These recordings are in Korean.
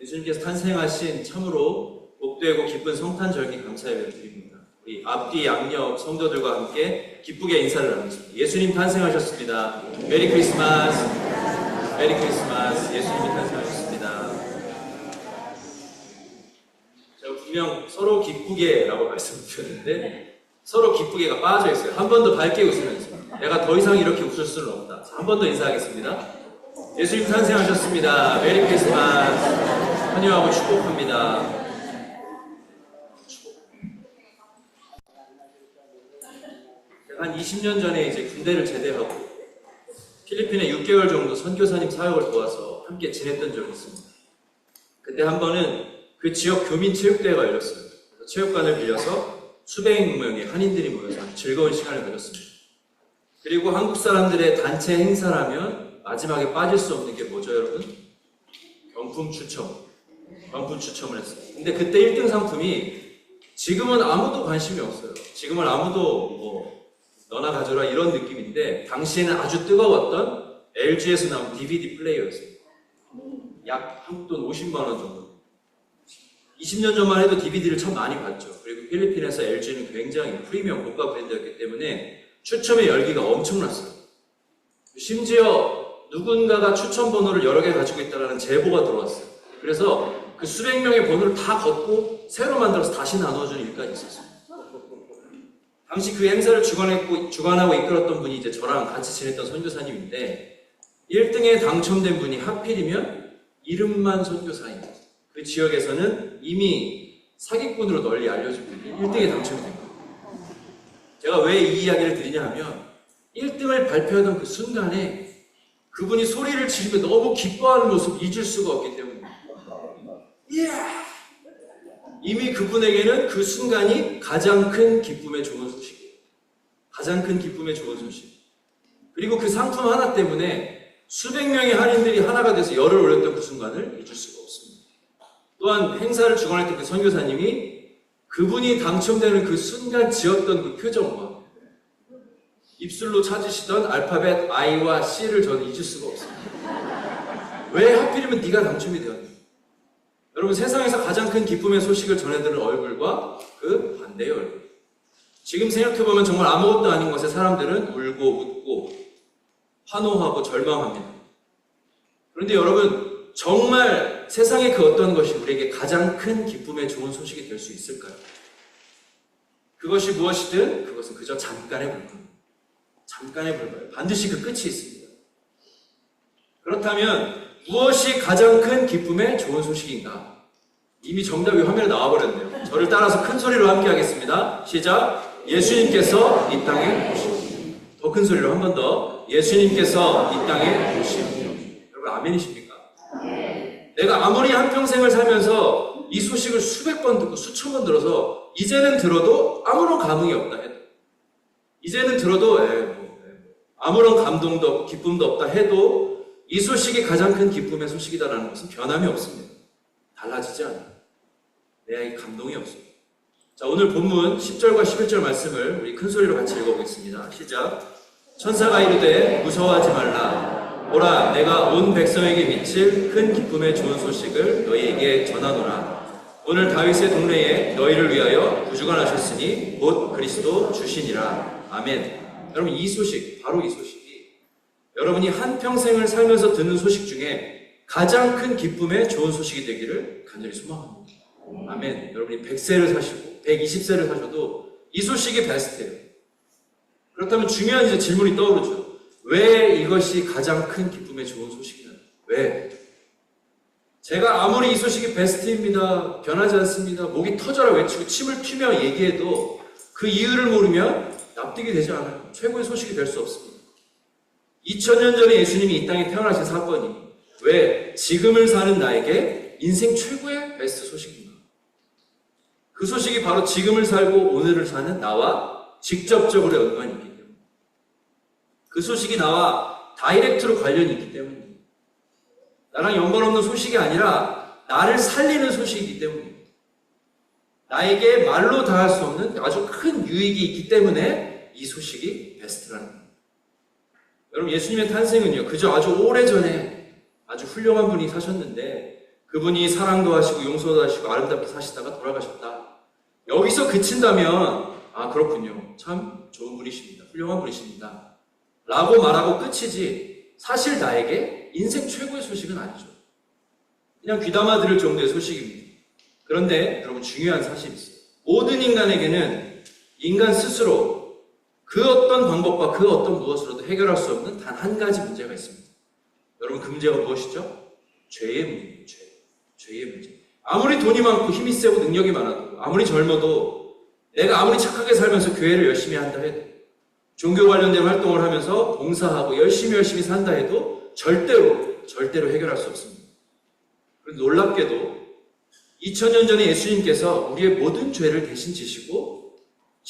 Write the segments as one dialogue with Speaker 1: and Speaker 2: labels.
Speaker 1: 예수님께서 탄생하신 참으로 복되고 기쁜 성탄절기 감사 예배를 드립니다. 우리 앞뒤 양옆 성도들과 함께 기쁘게 인사를 나누겠습니다. 예수님 탄생하셨습니다. 메리 크리스마스. 메리 크리스마스. 예수님이 탄생하셨습니다. 제가 분명 서로 기쁘게라고 말씀드렸는데 서로 기쁘게가 빠져 있어요. 한 번 더 밝게 웃으면서 내가 더 이상 이렇게 웃을 수는 없다. 한 번 더 인사하겠습니다. 예수님 탄생하셨습니다. 메리 크리스마스. 환영하고 축복합니다. 한 20년 전에 이제 군대를 제대하고 필리핀에 6개월 정도 선교사님 사역을 도와서 함께 지냈던 적이 있습니다. 그때 한 번은 그 지역 교민 체육대회가 열렸어요. 체육관을 빌려서 수백 명의 한인들이 모여서 즐거운 시간을 가졌습니다. 그리고 한국 사람들의 단체 행사라면 마지막에 빠질 수 없는 게 뭐죠, 여러분? 경품 추첨. 경품 추첨을 했어요. 근데 그때 1등 상품이 지금은 아무도 관심이 없어요. 지금은 아무도 뭐 너나 가져라 이런 느낌인데 당시에는 아주 뜨거웠던 LG에서 나온 DVD 플레이어였어요. 약 한국 돈 50만 원 정도. 20년 전만 해도 DVD를 참 많이 봤죠. 그리고 필리핀에서 LG는 굉장히 프리미엄 고가 브랜드였기 때문에 추첨의 열기가 엄청났어요. 심지어 누군가가 추첨 번호를 여러 개 가지고 있다는 제보가 들어왔어요. 그래서 그 수백 명의 번호를 다 걷고 새로 만들어서 다시 나눠주는 일까지 있었어요. 당시 그 행사를 주관했고, 주관하고 이끌었던 분이 이제 저랑 같이 지냈던 선교사님인데 1등에 당첨된 분이 하필이면 이름만 선교사입니다. 그 지역에서는 이미 사기꾼으로 널리 알려진 분이 1등에 당첨이 된 거예요. 제가 왜 이 이야기를 드리냐 하면 1등을 발표하던 그 순간에 그분이 소리를 지르며 너무 기뻐하는 모습 잊을 수가 없기 때문입니다. 이미 그분에게는 그 순간이 가장 큰 기쁨의 좋은 소식이에요. 가장 큰 기쁨의 좋은 소식. 그리고 그 상품 하나 때문에 수백 명의 할인들이 하나가 돼서 열을 올렸던 그 순간을 잊을 수가 없습니다. 또한 행사를 주관했던 그 선교사님이 그분이 당첨되는 그 순간 지었던 그 표정과 입술로 찾으시던 알파벳 I와 C를 저는 잊을 수가 없습니다. 왜 하필이면 네가 당첨이 되었냐? 여러분 세상에서 가장 큰 기쁨의 소식을 전해드는 얼굴과 그 반대의 얼굴. 지금 생각해보면 정말 아무것도 아닌 것에 사람들은 울고 웃고 환호하고 절망합니다. 그런데 여러분 정말 세상의 그 어떤 것이 우리에게 가장 큰 기쁨의 좋은 소식이 될 수 있을까요? 그것이 무엇이든 그것은 그저 잠깐의 불과입니다. 잠깐의 불과예요. 반드시 그 끝이 있습니다. 그렇다면 무엇이 가장 큰 기쁨의 좋은 소식인가? 이미 정답이 화면에 나와버렸네요. 저를 따라서 큰 소리로 함께 하겠습니다. 시작. 예수님께서 이 땅에 오심. 더 큰 소리로 한 번 더. 예수님께서 이 땅에 오심. 여러분 아멘이십니까? 내가 아무리 한평생을 살면서 이 소식을 수백 번 듣고 수천 번 들어서 이제는 들어도 아무런 감흥이 없다 해도 이제는 들어도 에, 뭐, 에, 뭐, 아무런 감동도 없고 기쁨도 없다 해도 이 소식이 가장 큰 기쁨의 소식이다라는 것은 변함이 없습니다. 달라지지 않아요. 내 감동이 없습니다. 자, 오늘 본문 10절과 11절 말씀을 우리 큰 소리로 같이 읽어보겠습니다. 시작. 천사가 이르되 무서워하지 말라. 보라, 내가 온 백성에게 미칠 큰 기쁨의 좋은 소식을 너희에게 전하노라. 오늘 다윗의 동네에 너희를 위하여 구주가 나셨으니 곧 그리스도 주시니라. 아멘. 여러분 이 소식, 바로 이 소식이 여러분이 한 평생을 살면서 듣는 소식 중에 가장 큰 기쁨의 좋은 소식이 되기를 간절히 소망합니다. 아멘. 여러분이 100세를 사시고 120세를 사셔도 이 소식이 베스트예요. 그렇다면 중요한 이제 질문이 떠오르죠. 왜 이것이 가장 큰 기쁨의 좋은 소식이냐? 왜? 제가 아무리 이 소식이 베스트입니다. 변하지 않습니다. 목이 터져라 외치고 침을 튀며 얘기해도 그 이유를 모르면 납득이 되지 않아요. 최고의 소식이 될 수 없습니다. 2000년 전에 예수님이 이 땅에 태어나신 사건이 왜 지금을 사는 나에게 인생 최고의 베스트 소식인가? 그 소식이 바로 지금을 살고 오늘을 사는 나와 직접적으로 연관이 있기 때문에 그 소식이 나와 다이렉트로 관련이 있기 때문입니다. 나랑 연관 없는 소식이 아니라 나를 살리는 소식이기 때문입니다. 나에게 말로 다 할 수 없는 아주 큰 유익이 있기 때문에 이 소식이 베스트라는 겁니다. 여러분 예수님의 탄생은요 그저 아주 오래 전에 아주 훌륭한 분이 사셨는데 그분이 사랑도 하시고 용서도 하시고 아름답게 사시다가 돌아가셨다. 여기서 그친다면 아 그렇군요. 참 좋은 분이십니다. 훌륭한 분이십니다. 라고 말하고 끝이지 사실 나에게 인생 최고의 소식은 아니죠. 그냥 귀담아 들을 정도의 소식입니다. 그런데 여러분 중요한 사실이 있어요. 모든 인간에게는 인간 스스로 그 어떤 방법과 그 어떤 무엇으로도 해결할 수 없는 단 한 가지 문제가 있습니다. 여러분 그 문제가 무엇이죠? 죄의 문제입니다. 죄. 죄의 문제. 아무리 돈이 많고 힘이 세고 능력이 많아도 아무리 젊어도 내가 아무리 착하게 살면서 교회를 열심히 한다 해도 종교 관련된 활동을 하면서 봉사하고 열심히 열심히 산다 해도 절대로 절대로 해결할 수 없습니다. 그런데 놀랍게도 2000년 전에 예수님께서 우리의 모든 죄를 대신 지시고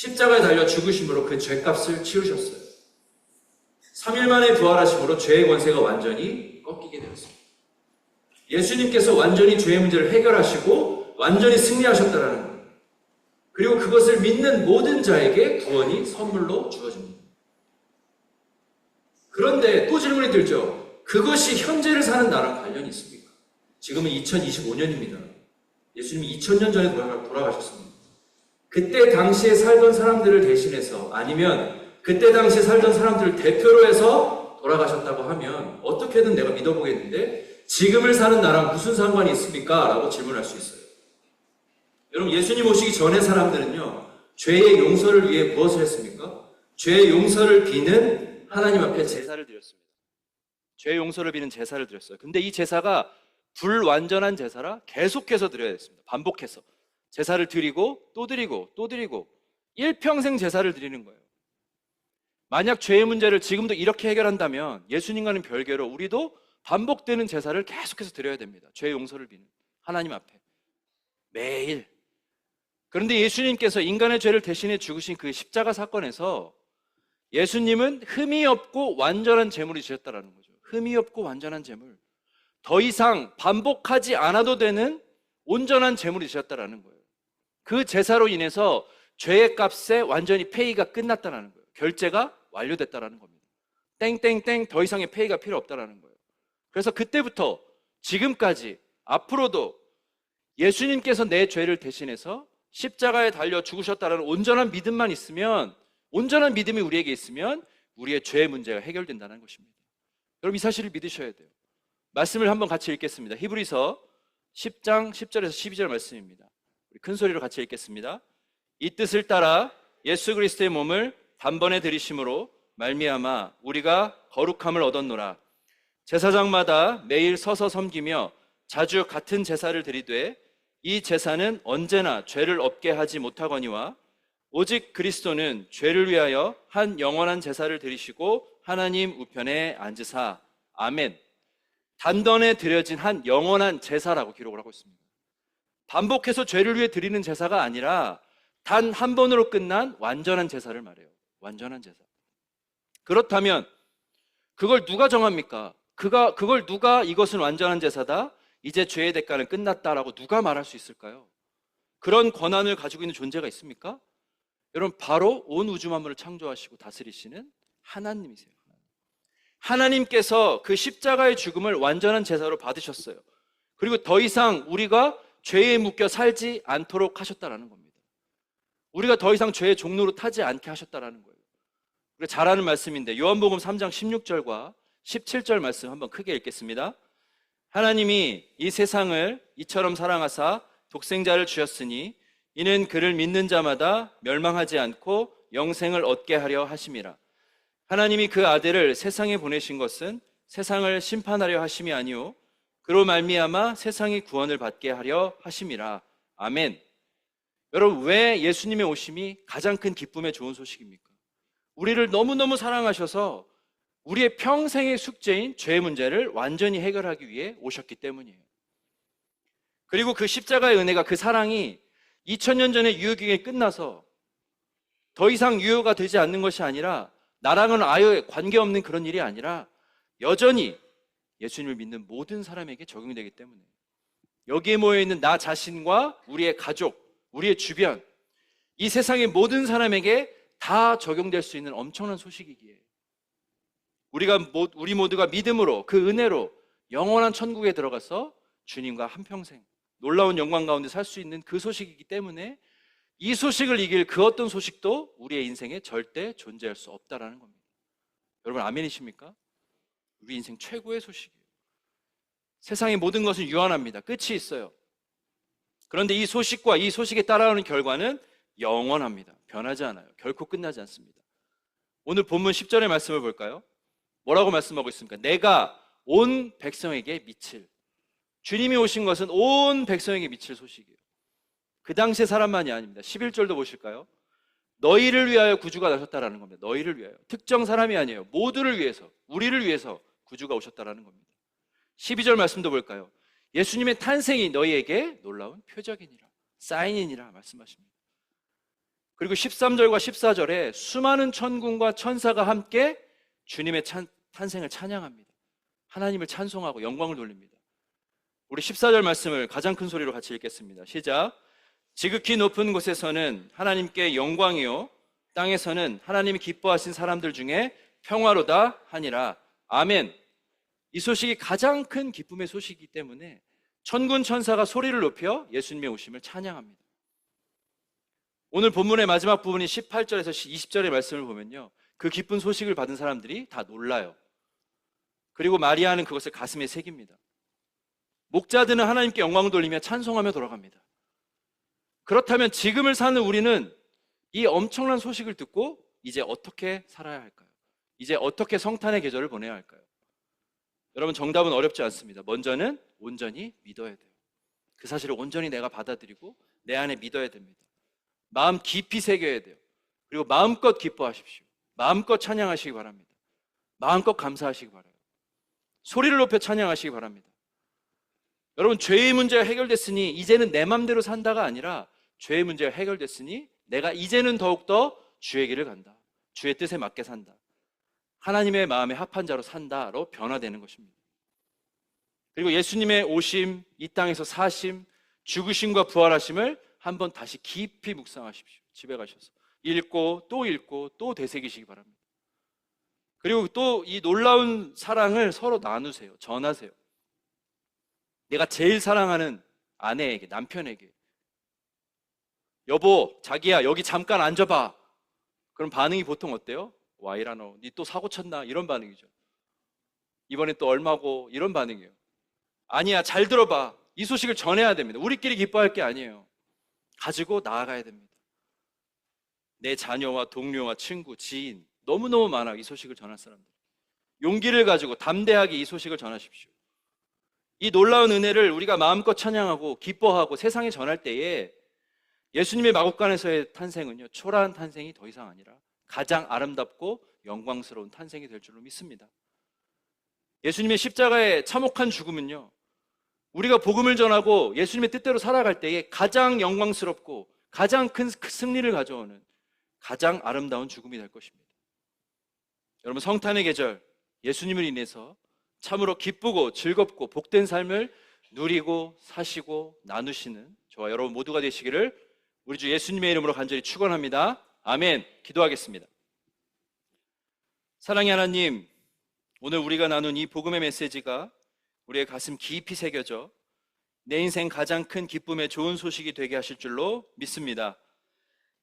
Speaker 1: 십자가에 달려 죽으심으로 그 죄값을 치우셨어요. 3일 만에 부활하심으로 죄의 권세가 완전히 꺾이게 되었습니다. 예수님께서 완전히 죄의 문제를 해결하시고 완전히 승리하셨다라는 거예요. 그리고 그것을 믿는 모든 자에게 구원이 선물로 주어집니다. 그런데 또 질문이 들죠. 그것이 현재를 사는 나랑 관련이 있습니까? 지금은 2025년입니다. 예수님이 2000년 전에 돌아가, 돌아가셨습니다. 그때 당시에 살던 사람들을 대신해서 아니면 그때 당시에 살던 사람들을 대표로 해서 돌아가셨다고 하면 어떻게든 내가 믿어보겠는데 지금을 사는 나랑 무슨 상관이 있습니까? 라고 질문할 수 있어요. 여러분 예수님 오시기 전에 사람들은요 죄의 용서를 위해 무엇을 했습니까? 죄의 용서를 비는 하나님 앞에 제사를 드렸습니다. 죄의 용서를 비는 제사를 드렸어요. 근데 이 제사가 불완전한 제사라 계속해서 드려야 했습니다. 반복해서 제사를 드리고 또 드리고 또 드리고 일평생 제사를 드리는 거예요. 만약 죄의 문제를 지금도 이렇게 해결한다면 예수님과는 별개로 우리도 반복되는 제사를 계속해서 드려야 됩니다. 죄의 용서를 비는 하나님 앞에 매일. 그런데 예수님께서 인간의 죄를 대신해 죽으신 그 십자가 사건에서 예수님은 흠이 없고 완전한 제물이 되셨다라는 거죠. 흠이 없고 완전한 제물. 더 이상 반복하지 않아도 되는 온전한 제물이 되셨다라는 거예요. 그 제사로 인해서 죄의 값에 완전히 페이가 끝났다라는 거예요. 결제가 완료됐다라는 겁니다. 땡땡땡 더 이상의 페이가 필요 없다라는 거예요. 그래서 그때부터 지금까지 앞으로도 예수님께서 내 죄를 대신해서 십자가에 달려 죽으셨다라는 온전한 믿음만 있으면 온전한 믿음이 우리에게 있으면 우리의 죄의 문제가 해결된다는 것입니다. 여러분 이 사실을 믿으셔야 돼요. 말씀을 한번 같이 읽겠습니다. 히브리서 10장 10절에서 12절 말씀입니다. 우리 큰 소리로 같이 읽겠습니다. 이 뜻을 따라 예수 그리스도의 몸을 단번에 들이심으로 말미암아 우리가 거룩함을 얻었노라. 제사장마다 매일 서서 섬기며 자주 같은 제사를 드리되 이 제사는 언제나 죄를 없게 하지 못하거니와 오직 그리스도는 죄를 위하여 한 영원한 제사를 드리시고 하나님 우편에 앉으사 아멘. 단번에 드려진 한 영원한 제사라고 기록을 하고 있습니다. 반복해서 죄를 위해 드리는 제사가 아니라 단 한 번으로 끝난 완전한 제사를 말해요. 완전한 제사. 그렇다면 그걸 누가 정합니까? 그가 그걸 누가 이것은 완전한 제사다. 이제 죄의 대가는 끝났다라고 누가 말할 수 있을까요? 그런 권한을 가지고 있는 존재가 있습니까? 여러분 바로 온 우주 만물을 창조하시고 다스리시는 하나님이세요. 하나님께서 그 십자가의 죽음을 완전한 제사로 받으셨어요. 그리고 더 이상 우리가 죄에 묶여 살지 않도록 하셨다라는 겁니다. 우리가 더 이상 죄의 종로로 타지 않게 하셨다라는 거예요. 우리가 잘 아는 말씀인데 요한복음 3장 16절과 17절 말씀 한번 크게 읽겠습니다. 하나님이 이 세상을 이처럼 사랑하사 독생자를 주셨으니 이는 그를 믿는 자마다 멸망하지 않고 영생을 얻게 하려 하심이라. 하나님이 그 아들을 세상에 보내신 것은 세상을 심판하려 하심이 아니요 그로 말미암아 세상이 구원을 받게 하려 하심이라. 아멘. 여러분 왜 예수님의 오심이 가장 큰 기쁨의 좋은 소식입니까? 우리를 너무너무 사랑하셔서 우리의 평생의 숙제인 죄 문제를 완전히 해결하기 위해 오셨기 때문이에요. 그리고 그 십자가의 은혜가 그 사랑이 2000년 전에 유효기간이 끝나서 더 이상 유효가 되지 않는 것이 아니라 나랑은 아예 관계없는 그런 일이 아니라 여전히 예수님을 믿는 모든 사람에게 적용되기 때문에 여기에 모여 있는 나 자신과 우리의 가족, 우리의 주변, 이 세상의 모든 사람에게 다 적용될 수 있는 엄청난 소식이기에 우리가 모- 우리 모두가 믿음으로 그 은혜로 영원한 천국에 들어가서
Speaker 2: 주님과 한 평생 놀라운 영광 가운데 살 수 있는 그 소식이기 때문에 이 소식을 이길 그 어떤 소식도 우리의 인생에 절대 존재할 수 없다라는 겁니다. 여러분 아멘이십니까? 우리 인생 최고의 소식이에요. 세상의 모든 것은 유한합니다. 끝이 있어요. 그런데 이 소식과 이 소식에 따라오는 결과는 영원합니다. 변하지 않아요. 결코 끝나지 않습니다. 오늘 본문 10절의 말씀을 볼까요? 뭐라고 말씀하고 있습니까? 내가 온 백성에게 미칠. 주님이 오신 것은 온 백성에게 미칠 소식이에요. 그 당시의 사람만이 아닙니다. 11절도 보실까요? 너희를 위하여 구주가 나셨다라는 겁니다. 너희를 위하여. 특정 사람이 아니에요. 모두를 위해서, 우리를 위해서 구주가 오셨다라는 겁니다. 12절 말씀도 볼까요? 예수님의 탄생이 너희에게 놀라운 표적이니라. 사인이니라 말씀하십니다. 그리고 13절과 14절에 수많은 천군과 천사가 함께 주님의 찬- 탄생을 찬양합니다. 하나님을 찬송하고 영광을 돌립니다. 우리 14절 말씀을 가장 큰 소리로 같이 읽겠습니다. 시작. 지극히 높은 곳에서는 하나님께 영광이요 땅에서는 하나님이 기뻐하신 사람들 중에 평화로다 하니라. 아멘. 이 소식이 가장 큰 기쁨의 소식이기 때문에 천군 천사가 소리를 높여 예수님의 오심을 찬양합니다. 오늘 본문의 마지막 부분인 18절에서 20절의 말씀을 보면요. 그 기쁜 소식을 받은 사람들이 다 놀라요. 그리고 마리아는 그것을 가슴에 새깁니다. 목자들은 하나님께 영광 돌리며 찬송하며 돌아갑니다. 그렇다면 지금을 사는 우리는 이 엄청난 소식을 듣고 이제 어떻게 살아야 할까요? 이제 어떻게 성탄의 계절을 보내야 할까요? 여러분 정답은 어렵지 않습니다. 먼저는 온전히 믿어야 돼요. 그 사실을 온전히 내가 받아들이고 내 안에 믿어야 됩니다. 마음 깊이 새겨야 돼요. 그리고 마음껏 기뻐하십시오. 마음껏 찬양하시기 바랍니다. 마음껏 감사하시기 바라요. 소리를 높여 찬양하시기 바랍니다. 여러분 죄의 문제가 해결됐으니 이제는 내 맘대로 산다가 아니라 죄의 문제가 해결됐으니 내가 이제는 더욱더 주의 길을 간다. 주의 뜻에 맞게 산다. 하나님의 마음에 합한 자로 산다로 변화되는 것입니다. 그리고 예수님의 오심, 이 땅에서 사심, 죽으심과 부활하심을 한번 다시 깊이 묵상하십시오. 집에 가셔서 읽고 또 읽고 또 되새기시기 바랍니다. 그리고 또 이 놀라운 사랑을 서로 나누세요. 전하세요. 내가 제일 사랑하는 아내에게, 남편에게. 여보, 자기야, 여기 잠깐 앉아봐. 그럼 반응이 보통 어때요? 와, 이라노. 니 또 사고 쳤나? 이런 반응이죠. 이번에 또 얼마고? 이런 반응이에요. 아니야, 잘 들어봐. 이 소식을 전해야 됩니다. 우리끼리 기뻐할 게 아니에요. 가지고 나아가야 됩니다. 내 자녀와 동료와 친구, 지인, 너무너무 많아, 이 소식을 전할 사람들. 용기를 가지고 담대하게 이 소식을 전하십시오. 이 놀라운 은혜를 우리가 마음껏 찬양하고 기뻐하고 세상에 전할 때에 예수님의 마국간에서의 탄생은요, 초라한 탄생이 더 이상 아니라 가장 아름답고 영광스러운 탄생이 될 줄로 믿습니다. 예수님의 십자가의 참혹한 죽음은요, 우리가 복음을 전하고 예수님의 뜻대로 살아갈 때에 가장 영광스럽고 가장 큰 승리를 가져오는 가장 아름다운 죽음이 될 것입니다. 여러분, 성탄의 계절, 예수님을 인해서 참으로 기쁘고 즐겁고 복된 삶을 누리고 사시고 나누시는 저와 여러분 모두가 되시기를 우리 주 예수님의 이름으로 간절히 축원합니다. 아멘. 기도하겠습니다. 사랑의 하나님, 오늘 우리가 나눈 이 복음의 메시지가 우리의 가슴 깊이 새겨져 내 인생 가장 큰 기쁨의 좋은 소식이 되게 하실 줄로 믿습니다.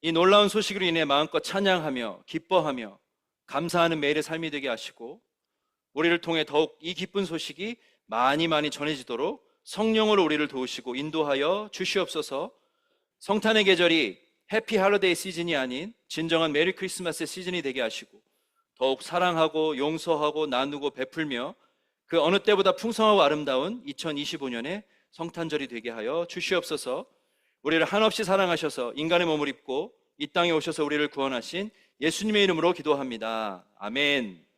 Speaker 2: 이 놀라운 소식으로 인해 마음껏 찬양하며 기뻐하며 감사하는 매일의 삶이 되게 하시고 우리를 통해 더욱 이 기쁜 소식이 많이 많이 전해지도록 성령으로 우리를 도우시고 인도하여 주시옵소서 성탄의 계절이 해피 할로데이 시즌이 아닌 진정한 메리 크리스마스의 시즌이 되게 하시고 더욱 사랑하고 용서하고 나누고 베풀며 그 어느 때보다 풍성하고 아름다운 2025년의 성탄절이 되게 하여 주시옵소서 우리를 한없이 사랑하셔서 인간의 몸을 입고 이 땅에 오셔서 우리를 구원하신 예수님의 이름으로 기도합니다. 아멘.